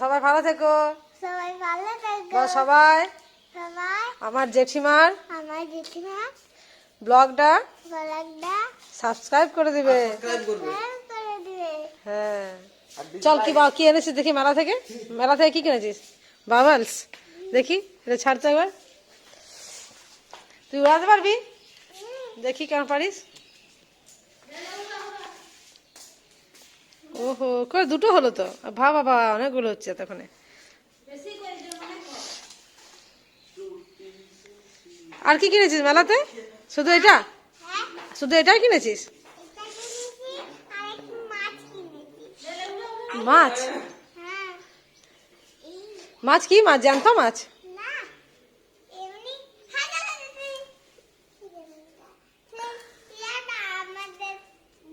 সবাই ভালো থেকো। সবাই ভালো থাকো। বলো সবাই। সবাই। আমার জেঠিমার আমার জেঠিমা। ব্লগটা ব্লগটা সাবস্ক্রাইব করে দিবে। শেয়ার করে দিবে। হ্যাঁ। চল কি বা কি এনেছিস দেখি মেলা থেকে? মেলা থেকে কি কিনেছিস? বাবলস। দেখি এটা ছাড়তে একবার। তুই উড়াতে পারবি? দেখি কেন পারিস। ওহো করে দুটো হলো তো? ভা বাবা অনেকগুলো হচ্ছে তখন আর কি কিনেছিস মেলাতে? শুধু এটা? শুধু এটাই কিনেছিস? মাছ? মাছ কি মাছ? জ্যান্ত মাছ না এমনি হ্যাঁ দাদা দিদি ইয়াটা আমাদের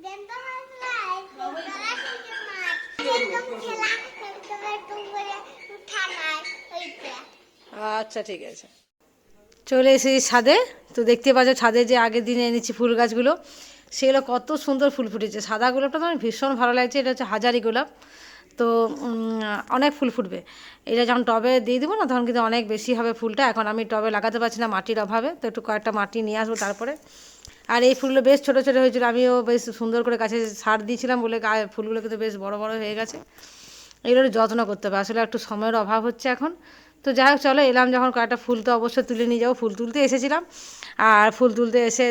দেন্ত মাছ নাই গলা থেকে মাছ একদম খেলা একদম একটু করে উঠা নাই ওইটা আচ্ছা ঠিক আছে। চলে এসেছি ছাদে। তো দেখতে পাচ্ছ ছাদে যে আগের দিনে এনেছি ফুল গাছগুলো, সেগুলো কত সুন্দর ফুল ফুটেছে। সাদা গোলাপটা তো আমার ভীষণ ভালো লাগছে, এটা হচ্ছে হাজারি গোলাপ। তো অনেক ফুল ফুটবে। এটা যখন টবে দিয়ে দেবো না, তখন কিন্তু অনেক বেশি হবে ফুলটা। এখন আমি টবে লাগাতে পারছি না মাটির অভাবে, তো একটু কয়েকটা মাটি নিয়ে আসব তারপরে। আর এই ফুলগুলো বেশ ছোটো ছোটো হয়েছিল, আমিও বেশ সুন্দর করে গাছে সার দিয়েছিলাম বলে ফুলগুলো কিন্তু বেশ বড় বড় হয়ে গেছে। এগুলোর যত্ন করতে হবে। আসলে একটু সময়ের অভাব হচ্ছে এখন। তো যাই হোক চলো এলাম যখন কয়েকটা ফুল তো অবশ্যই তুলে নিয়ে যাব। ফুল তুলতে এসেছিলাম। আর ফুল তুলতে এসে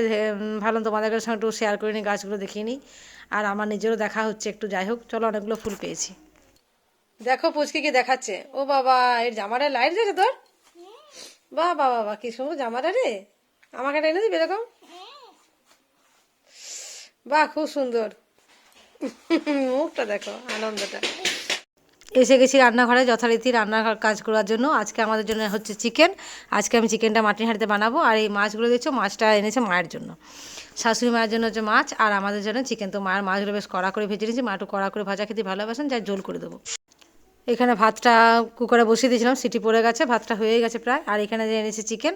ভাবলাম তোমাদের সঙ্গে একটু শেয়ার করে নিই, গাছগুলো দেখিয়ে নিই। আর আমার নিজেরও দেখা হচ্ছে একটু যাই হোক চলো অনেকগুলো ফুল পেয়েছি। দেখো পুচকিকে দেখাচ্ছে। ও বাবা, এর জামাটা লাইট আছে তোর? বাহ বাবা কি সুন্দর জামাটা রে। আমাকে এনে দিবি এরকম? বাহ, খুব সুন্দর। মুখটা দেখো, আনন্দটা। এসে গেছি রান্নাঘরে, যথারীতি রান্নাঘর কাজ করার জন্য। আজকে আমাদের জন্য হচ্ছে চিকেন। আজকে আমি চিকেনটা মাটির হাঁড়িতে বানাবো। আর এই মাছগুলো দিয়েছ মাছটা এনেছে মায়ের জন্য। শাশুড়ি মায়ের জন্য হচ্ছে মাছ, আর আমাদের জন্য চিকেন। তো মায়ের মাছগুলো বেশ কড়া করে ভেজে নিয়েছি। মা একটু কড়া করে ভাজা খেতে ভালোবাসেন, যাই জোল করে দেবো। এখানে ভাতটা কুকারে বসিয়ে দিয়েছিলাম, সিটি পড়ে গেছে, ভাতটা হয়ে গেছে প্রায়। আর এখানে যে এনেছি চিকেন,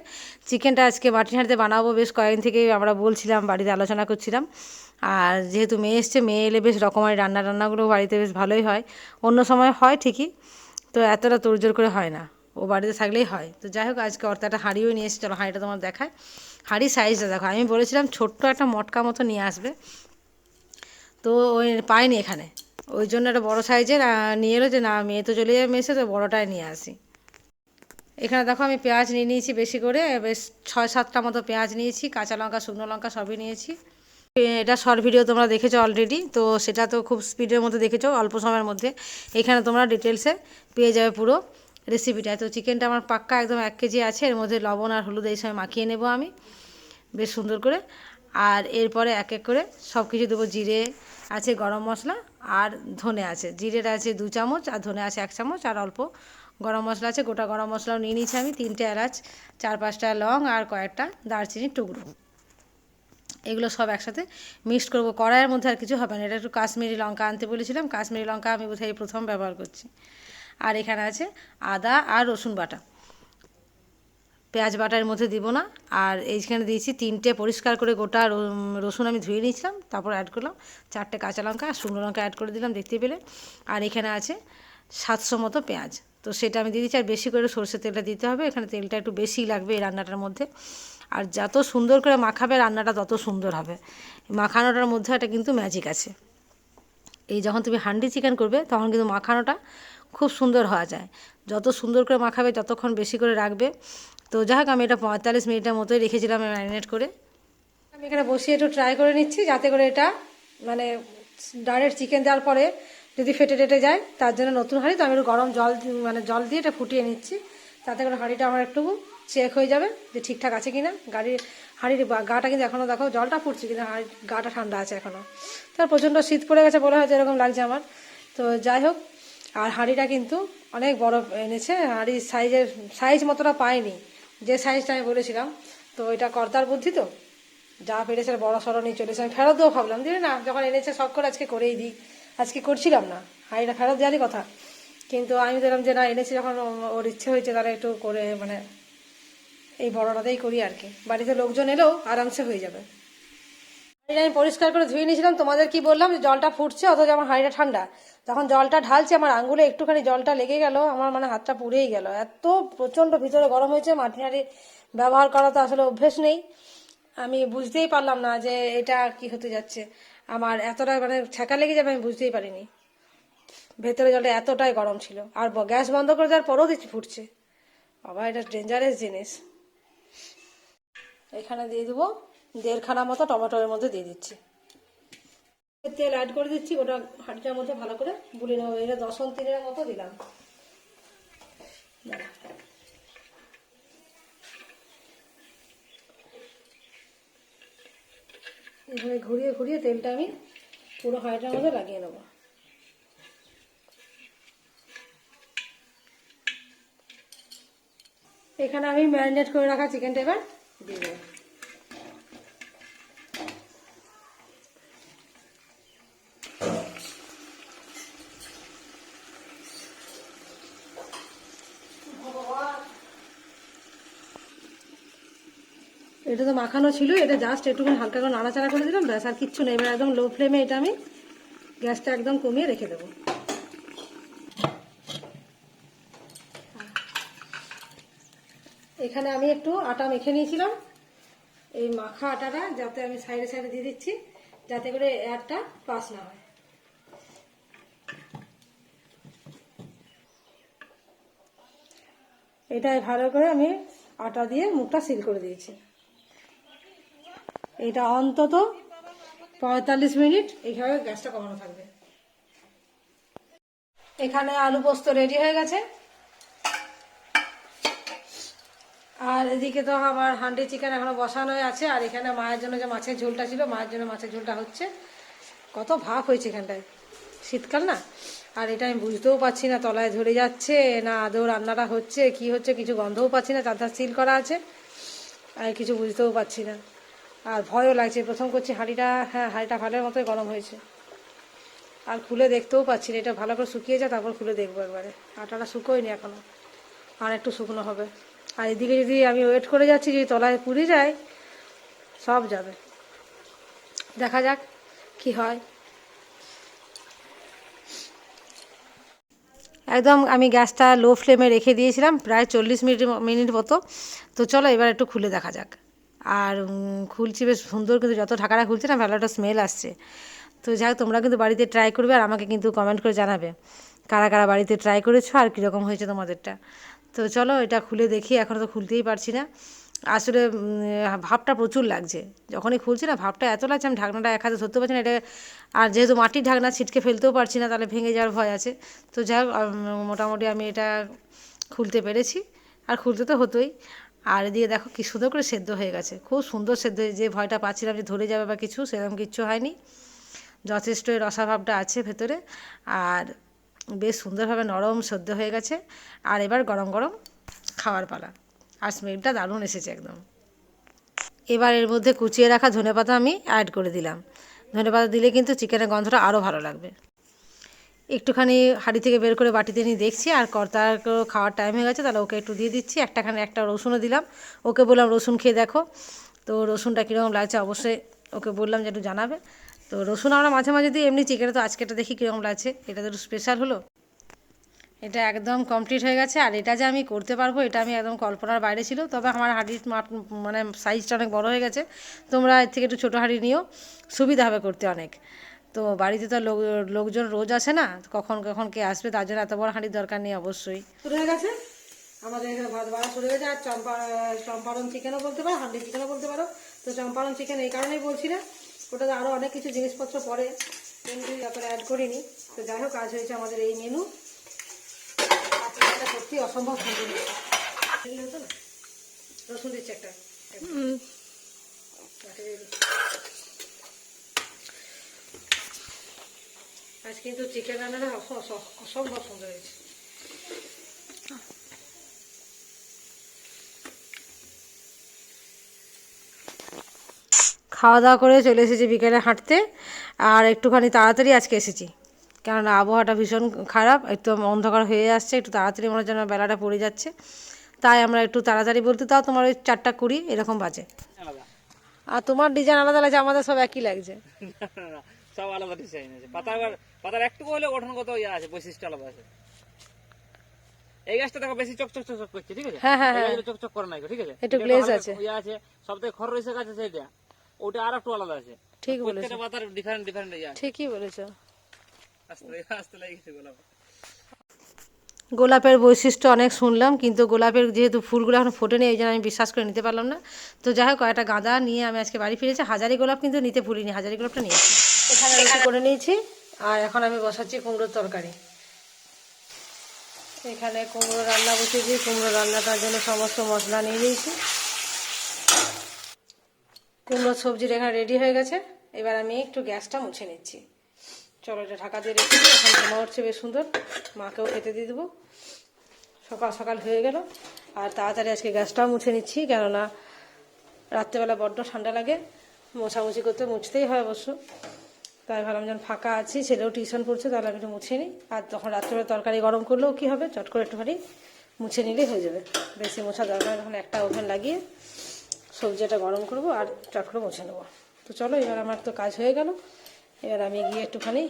চিকেনটা আজকে মাটির হাঁড়িতে বানাবো, বেশ কয়েকদিন থেকেই আমরা বলছিলাম, বাড়িতে আলোচনা করছিলাম। আর যেহেতু মেয়ে এসছে, মেয়ে এলে বেশ রকমের রান্না রান্নাগুলো বাড়িতে বেশ ভালোই হয়। অন্য সময় হয় ঠিকই, তো এতটা তোড়জোড় করে হয় না। ও বাড়িতে থাকলেই হয়। তো যাই হোক, আজকে অর্থ একটা হাঁড়িও নিয়ে এসেছি, চলো হাঁড়িটা তোমার দেখায় হাঁড়ি সাইজটা দেখো, আমি বলেছিলাম ছোট্ট একটা মটকা মতো নিয়ে আসবে। তো ওই পাইনি এখানে। ওই জন্য একটা বড়ো সাইজের নিয়ে এলো যে, না, মেয়ে তো চলে যাবে মেসে, তো বড়োটাই নিয়ে আসি। এখানে দেখো, আমি পেঁয়াজ নিয়ে নিয়েছি বেশি করে, বেশ ছয় সাতটা মতো পেঁয়াজ নিয়েছি, কাঁচা লঙ্কা, শুকনো লঙ্কা সবই নিয়েছি। এটা শর্ট ভিডিও তোমরা দেখেছ অলরেডি তো সেটা তো খুব স্পিডের মধ্যে দেখেছ, অল্প সময়ের মধ্যে। এখানে তোমরা ডিটেলসে পেয়ে যাবে পুরো রেসিপিটা তো চিকেনটা আমার পাক্কা একদম এক কেজি আছে, এর মধ্যে লবণ আর হলুদ এই সময় মাখিয়ে নেব আমি, বেশ সুন্দর করে। আর এরপরে এক এক করে সব কিছু দেবো, জিরে আছে গরম মশলা আর ধনে আছে। জিরেটা আছে দু চামচ আর ধনে আছে এক চামচ আর অল্প গরম মশলা আছে। গোটা গরম মশলাও নিয়ে নিয়েছি আমি। তিনটে এলাচ, চার পাঁচটা লং আর কয়েকটা দারচিনির টুকরো। এগুলো সব একসাথে মিক্সড করব। কড়াইয়ের মধ্যে আর কিছু হবে না। এটা একটু কাশ্মীরি লঙ্কা আনতে বলেছিলাম। কাশ্মীরি লঙ্কা আমি বোধহয় প্রথম ব্যবহার করছি। আর এখানে আছে আদা আর রসুন বাটা। পেঁয়াজ বাটার মধ্যে দিব না। আর এইখানে দিয়েছি তিনটে পরিষ্কার করে গোটা রসুন আমি ধুয়ে নিয়েছিলাম, তারপর অ্যাড করলাম চারটে কাঁচা লঙ্কা আর শুকনো লঙ্কা অ্যাড করে দিলাম দেখতে পেলে। আর এখানে আছে সাতশো মতো পেঁয়াজ। তো সেটা আমি দিয়ে দিচ্ছি, আর বেশি করে সর্ষের তেলটা দিতে হবে, এখানে তেলটা একটু বেশি লাগবে এই রান্নাটার মধ্যে। আর যত সুন্দর করে মাখাবে রান্নাটা তত সুন্দর হবে। মাখানোটার মধ্যে একটা কিন্তু ম্যাজিক আছে। এই যখন তুমি হান্ডি চিকেন করবে, তখন কিন্তু মাখানোটা খুব সুন্দর হওয়া যায়। যত সুন্দর করে মাখাবে, ততক্ষণ বেশি করে রাখবে। তো যাই হোক আমি এটা পঁয়তাল্লিশ মিনিটের মতোই রেখেছিলাম ম্যারিনেট করে। আমি এখানে বসিয়ে একটু ট্রাই করে নিচ্ছি, যাতে করে এটা মানে ডাইরেক্ট চিকেন দেওয়ার পরে যদি ফেটে টেটে যায়, তার জন্য নতুন হাঁড়ি, তো আমি একটু গরম জল মানে জল দিয়ে এটা ফুটিয়ে নিচ্ছি। তাতে করে হাঁড়িটা আমার একটু চেক হয়ে যাবে যে ঠিকঠাক আছে কি না গাড়ির হাঁড়ির গাটা কিন্তু এখনও দেখো জলটা ফুটছে কিন্তু হাঁড়ির গাটা ঠান্ডা আছে এখনও তার প্রচণ্ড শীত পড়ে গেছে বলে হয়তো এরকম লাগছে আমার। তো যাই হোক, আর হাঁড়িটা কিন্তু অনেক বড় এনেছে, হাঁড়ির সাইজের সাইজ মতোটা পাইনি। যে সাইজটা আমি বলেছিলাম, তো এটা কর্তার বুদ্ধি তো? যা পেরেছে বড় সড়ো নিয়ে চলেছে। আমি ফেরত দেবো ভাবলাম দিলে না, যখন এনেছে সব করে আজকে করেই দিই। আজকে করছিলাম না। হাঁড়িটা ফেরত দেওয়ারই কথা। কিন্তু আমি দেখলাম যে না, এনেছি যখন ওর ইচ্ছে হয়েছে তারা একটু করে মানে এই বড়টাতেই করি আর কি। বাড়িতে লোকজন এলেও আরামসে হয়ে যাবে। হাঁড়িটা আমি পরিষ্কার করে ধুয়ে নিয়েছিলাম। তোমাদের কি বললাম যে জলটা ফুটছে, অথচ আমার হাঁড়িটা ঠান্ডা। তখন জলটা ঢালছে, আমার আঙ্গুলে একটুখানি জলটা লেগে গেল, আমার মানে হাতটা পুড়েই গেল। এত প্রচণ্ড ভিতরে গরম হয়েছে, মাটি হাঁড়ি ব্যবহার করা তো আসলে অভ্যেস নেই। আমি বুঝতেই পারলাম না যে এটা কি হতে যাচ্ছে। আমার এতটা মানে ছ্যাঁকা লেগে যাবে, আমি বুঝতেই পারিনি। ভেতরে জলটা এতটাই গরম ছিল। আর গ্যাস বন্ধ করে দেওয়ার পরেও দেখছি ফুটছে। বাবা, এটা ডেঞ্জারাস জিনিস। এখানে দিয়ে দেবো। দেড়খানা মতো টমেটোর মধ্যে দিয়ে দিচ্ছি। তেল অ্যাড করে দিচ্ছি, ওটা হাঁড়িটার মধ্যে ভালো করে বুলে নেব। এটা দশম তিনের মতো দিলাম। এভাবে ঘুরিয়ে ঘুরিয়ে তেলটা আমি পুরো হাঁড়িটার মধ্যে লাগিয়ে নেব। এখানে আমি ম্যারিনেট করে রাখা চিকেনটা এবার দিয়ে দেবো। এটা তো মাখানো ছিল, এটা জাস্ট একটুখানি হালকা করে নাড়াচাড়া করে দিলাম, ব্যাস আর কিচ্ছু নেই। এবার একদম লো ফ্লেমে এটা আমি গ্যাসটা একদম কমিয়ে রেখে দেবো। এখানে আমি একটু আটা মেখে নিয়েছিলাম। এই মাখা আটাটা যাতে আমি সাইডে সাইডে দিয়ে দিচ্ছি, যাতে করে এয়ারটা পাস না হয়। এটাই ভালো করে আমি আটা দিয়ে মুখটা সিল করে দিয়েছি। এটা অন্তত পঁয়তাল্লিশ মিনিট। এইভাবে গ্যাসটা কমানো থাকবে। এখানে আলু পোস্ত রেডি হয়ে গেছে। আর এদিকে তো আমার হান্ডি চিকেন এখনও বসানোই আছে। আর এখানে মায়ের জন্য যে মাছের ঝোলটা ছিল, মায়ের জন্য মাছের ঝোলটা হচ্ছে। কত ভাব হয়েছে এখানটায়। শীতকাল না? আর এটা আমি বুঝতেও পারছি না, তলায় ধরে যাচ্ছে, না আদৌ রান্নাটা হচ্ছে, কি হচ্ছে, কিছু গন্ধও পাচ্ছি না চারটা সিল করা আছে। আর কিছু বুঝতেও পারছি না। আর ভয়ও লাগছে। প্রথম করছি হাঁড়িটা হ্যাঁ হাঁড়িটা ভালোর মতোই গরম হয়েছে। আর খুলে দেখতেও পাচ্ছি না, এটা ভালো করে শুকিয়ে যায়, তারপর খুলে দেখব একবারে। আটাটা শুকোয়নি এখনও আর একটু শুকনো হবে। আর এদিকে যদি আমি ওয়েট করে যাচ্ছি, যদি তলায় পুড়ে যায়, সব যাবে। দেখা যাক কি হয়। একদম আমি গ্যাসটা লো ফ্লেমে রেখে দিয়েছিলাম, প্রায় চল্লিশ মিনিট মিনিট মতো। তো চলো এবার একটু খুলে দেখা যাক। আর খুলছি বেশ সুন্দর কিন্তু যত ঢাকাটা খুলছে না ভালো একটা স্মেল আসছে। তো যাই হোক, তোমরা কিন্তু বাড়িতে ট্রাই করবে আর আমাকে কিন্তু কমেন্ট করে জানাবে। কারা কারা বাড়িতে ট্রাই করেছ আর কীরকম হয়েছে তোমাদেরটা? তো চলো এটা খুলে দেখি এখনও তো খুলতেই পারছি না। আসলে ভাবটা প্রচুর লাগছে। যখনই খুলছি না ভাবটা এত লাগছে আমি ঢাকনাটা এক হাতে ধরতে পারছি না এটা আর যেহেতু মাটির ঢাকনা ছিটকে ফেলতেও পারছি না তাহলে ভেঙে যাওয়ার ভয় আছে। তো যাই মোটামুটি আমি এটা খুলতে পেরেছি। আর খুলতে তো হতোই। আর এদিকে দেখো কি সুন্দর করে সেদ্ধ হয়ে গেছে। খুব সুন্দর সেদ্ধ যে ভয়টা পাচ্ছিলাম যে ধরে যাবে বা কিছু, সেরকম কিচ্ছু হয়নি। যথেষ্ট রসাভাবটা আছে ভেতরে। আর বেশ সুন্দরভাবে নরম সেদ্ধ হয়ে গেছে। আর এবার গরম গরম খাওয়ার পালা। আর স্মেলটা দারুণ এসেছে একদম। এবার এর মধ্যে কুচিয়ে রাখা ধনেপাতা আমি অ্যাড করে দিলাম। ধনেপাতা দিলে কিন্তু চিকেনের গন্ধটা আরও ভালো লাগবে। একটুখানি হাঁড়ি থেকে বের করে বাটিতে নিয়ে দেখছি, আর কর্তার খাওয়ার টাইম হয়ে গেছে, তাহলে ওকে একটু দিয়ে দিচ্ছি। একটাখানে, একটা রসুনও দিলাম। ওকে বললাম, রসুন খেয়ে দেখো। তো রসুনটা কীরকম লাগছে? অবশ্যই ওকে বললাম যে একটু জানাবে। তো রসুন আমরা মাঝে মাঝে দিই, এমনি চিকেনে তো আজকেটা দেখি কীরকম লাগছে। এটা তো স্পেশাল হলো। এটা একদম কমপ্লিট হয়ে গেছে, আর এটা যে আমি করতে পারব, এটা আমি একদম কল্পনার বাইরে ছিল। তবে আমার হাঁড়ির মাপ মানে সাইজটা অনেক বড় হয়ে গেছে। তোমরা এর থেকে একটু ছোটো হাঁড়ি নিও। সুবিধা হবে করতে অনেক। তো বাড়িতে তো লোক লোকজন রোজ আসে না কখন কখন কে আসবে তার জন্য এত বড় হাঁড়ির দরকার নেই অবশ্যই। শুরু হয়ে গেছে? আমাদের এখানে ভাত বাড়া শুরু হয়ে গেছে আর চম্পা চম্পারন চিকেনও বলতে পারো হান্ডি চিকেনও বলতে পারো। তো চম্পারণ চিকেন এই কারণেই বলছি না ওটাতে আরও অনেক কিছু জিনিসপত্র পড়ে কিন্তু যতটা অ্যাড করিনি। তো যাই হোক আজ হয়েছে আমাদের এই মেনু সত্যি অসম্ভব সুন্দর হতো না? রসুন দিচ্ছে একটা একটা দিয়ে দিই। আজ কিন্তু চিকেন রান্নাটা অস- অস- অসম্ভব সুন্দর হয়েছে। খাওয়া দাওয়া করে চলে এসেছি বিকেলে হাঁটতে আর একটুখানি তাড়াতাড়ি আজকে এসেছি। কেননা আবহাওয়াটা ভীষণ খারাপ একটু অন্ধকার হয়ে আসছে একটু তাড়াতাড়ি মনে যেন বেলাটা পড়ে যাচ্ছে। তাই আমরা একটু তাড়াতাড়ি বলতে তাও তোমার ওই চারটা কুড়ি এরকম বাজে। আর তোমার ডিজাইন আলাদা লাগছে আমাদের সব একই লাগছে। সব আলাদা ডিজাইন আছে। পাতা আবার পাতার একটু হলেও গঠনগত ইয়ে আছে বৈশিষ্ট্য আলাদা আছে। এই গাছটা দেখো বেশি চকচক চকচক করছে ঠিক আছে? হ্যাঁ, হ্যাঁ, হ্যাঁ। চকচক করে নাই ঠিক আছে? একটু ভালো আছে। ইয়ে আছে সব থেকে খর রয়েছে গাছ আছে এটা ওটা আর একটু আলাদা আছে। ঠিক বলেছ। প্রত্যেকটা পাতার ডিফারেন্ট ডিফারেন্ট ইয়ে আছে। ঠিকই বলেছ। আস্তে আস্তে লেগেছে গোলাপ। গোলাপের বৈশিষ্ট্য অনেক শুনলাম কিন্তু গোলাপের যেহেতু ফুলগুলো এখন ফোটেনি এই জন্য আমি বিশ্বাস করে নিতে পারলাম না। তো যাই হোক কয়েকটা গাঁদা নিয়ে আমি আজকে বাড়ি ফিরেছি। হাজারি গোলাপ কিন্তু নিতে ভুলিনি হাজারি গোলাপটা নিয়েছি। এখানে করে নিয়েছি। আর এখন আমি বসাচ্ছি কুমড়োর তরকারি। এখানে কুমড়ো রান্না বসিয়েছি, কুমড়ো রান্নাটার জন্য সমস্ত মশলা নিয়ে নিয়েছি। কুমড়োর সবজির এখানে রেডি হয়ে গেছে। এবার আমি একটু গ্যাসটা মুছে নিচ্ছি। চলো এটা ঢাকা দিয়ে রেখে দিই, এখন জমা হচ্ছে বেশ সুন্দর। মাকেও খেতে দিয়ে দেবো। সকাল সকাল হয়ে গেল, আর তাড়াতাড়ি আজকে গ্যাসটাও মুছে নিচ্ছি, কেননা রাত্রেবেলা বড্ড ঠান্ডা লাগে। মোছামুছি করতে মুছতেই হয় অবশ্য। তাই ভাবলাম যখন ফাঁকা আছি, ছেলেও টিউশন পড়ছে, তাহলে আমি একটু মুছে নিই। আর তখন রাত্রেবেলা তরকারি গরম করলেও কী হবে? চট করে একটুখানি মুছে নিলেই হয়ে যাবে। বেশি মোছা দরকার তখন একটা ওভেন লাগিয়ে সবজিটা গরম করব আর চট করে মুছে নেব। তো চলো, এবার আমার তো কাজ হয়ে গেল। এবার আমি গিয়ে একটুখানি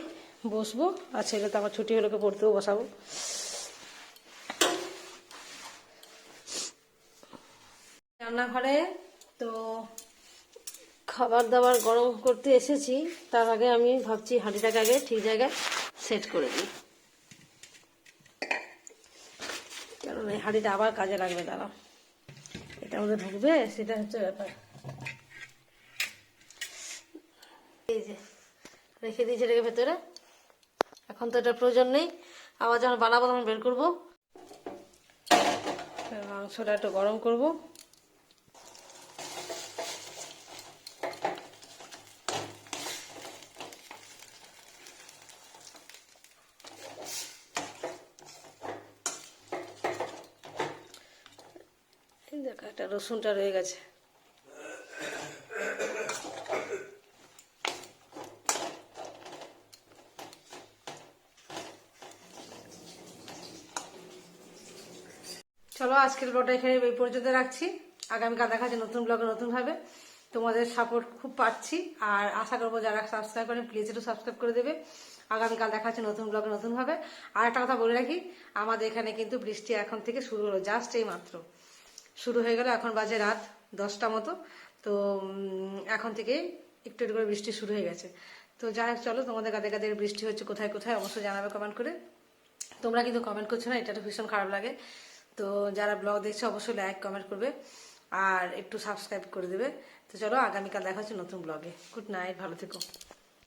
বসবো, আর ছেলে তো আমার ছুটি হলে ওকে পড়তেও বসাবো। রান্নাঘরে তো খাবার দাবার গরম করতে এসেছি, তার আগে আমি ভাবছি হাঁড়িটাকে আগে ঠিক জায়গায় সেট করে দিই। কারণ এই হাঁড়িটা আবার কাজে লাগবে, দাঁড়াও। এটা মধ্যে ঢুকবে, সেটা হচ্ছে ব্যাপার। এই যে, রেখে দিয়েছি এটাকে ভেতরে। এখন তো এটা প্রয়োজন নেই। আবার যখন বানাবো তখন বের করব। মাংসটা একটু গরম করব এই দেখো একটা রসুনটা রয়ে গেছে। চলো, আজকের ব্লগটা এখানে এই পর্যন্ত রাখছি। আগামীকাল দেখা যাচ্ছে নতুন ব্লগে নতুনভাবে। তোমাদের সাপোর্ট খুব পাচ্ছি। আর আশা করব যারা সাবস্ক্রাইব করেন প্লিজ একটু সাবস্ক্রাইব করে দেবে। আগামীকাল দেখা যাচ্ছে নতুন ব্লগে নতুনভাবে। আর একটা কথা বলে রাখি, আমাদের এখানে কিন্তু বৃষ্টি এখন থেকে শুরু হলো জাস্ট এই মাত্র। শুরু হয়ে গেল, এখন বাজে রাত দশটা মতো। তো এখন থেকে একটু একটু করে বৃষ্টি শুরু হয়ে গেছে। তো যাই হোক, চলো, তোমাদের কাদের কাদের বৃষ্টি হচ্ছে, কোথায় কোথায়, অবশ্যই জানাবে কমেন্ট করে। তোমরা কিন্তু কমেন্ট করছ না, এটা তো ভীষণ খারাপ লাগে। তো যারা ব্লগ দেখছ, অবশ্যই লাইক কমেন্ট করবে আর একটু সাবস্ক্রাইব করে দেবে। তো চলো, আগামীকাল দেখা হচ্ছে নতুন ব্লগে গুড নাইট ভালো থেকো।